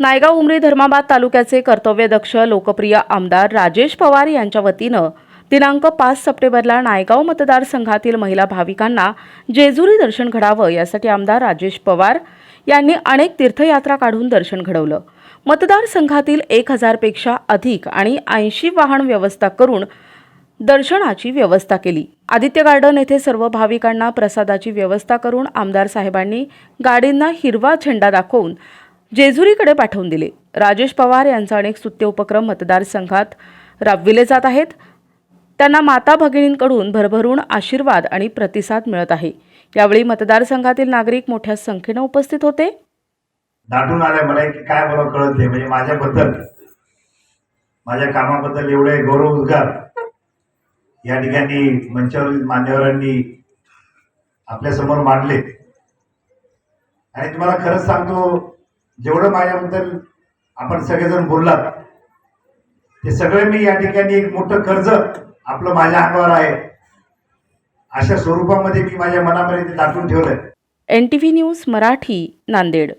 नायगाव उमरी धर्माबाद तालुक्याचे कर्तव्यदक्ष लोकप्रिय आमदार राजेश पवार यांच्या वतीनं दिनांक पाच सप्टेंबरला नायगाव मतदारसंघातील महिला भाविकांना जेजुरी दर्शन घडावं यासाठी आमदार राजेश पवार यांनी अनेक तीर्थयात्रा काढून दर्शन घडवलं. मतदारसंघातील एक हजारपेक्षा अधिक आणि ऐंशी वाहन व्यवस्था करून दर्शनाची व्यवस्था केली. आदित्य गार्डन येथे सर्व भाविकांना प्रसादाची व्यवस्था करून आमदार साहेबांनी गाडींना हिरवा झेंडा दाखवून जेजुरीकडे पाठवून दिले. राजेश पवार यांचा अनेक स्तुत्य उपक्रम मतदारसंघात राबविले जात आहेत. त्यांना माता भगिनींकडून भरभरून आशीर्वाद आणि प्रतिसाद मिळत आहे. यावेळी मतदारसंघातील नागरिक मोठ्या संख्येनं उपस्थित होते. दाटून आले मला की काय मला कळत नाही. म्हणजे माझ्याबद्दल माझ्या कामाबद्दल एवढे गौरव उद्गार. या ठिकाणी मंचावरील मान्यवरांनी आपल्यासमोर मांडले. आणि तुम्हाला खरंच सांगतो जेवढं माझ्याबद्दल आपण सगळेजण बोललात ते सगळे मी या ठिकाणी एक मोठं कर्ज आपलं माझ्या अंगावर आहे. अशा स्वरूपामध्ये मी माझ्या मनामध्ये ते ठेवलंय. N T V news Marathi Nanded.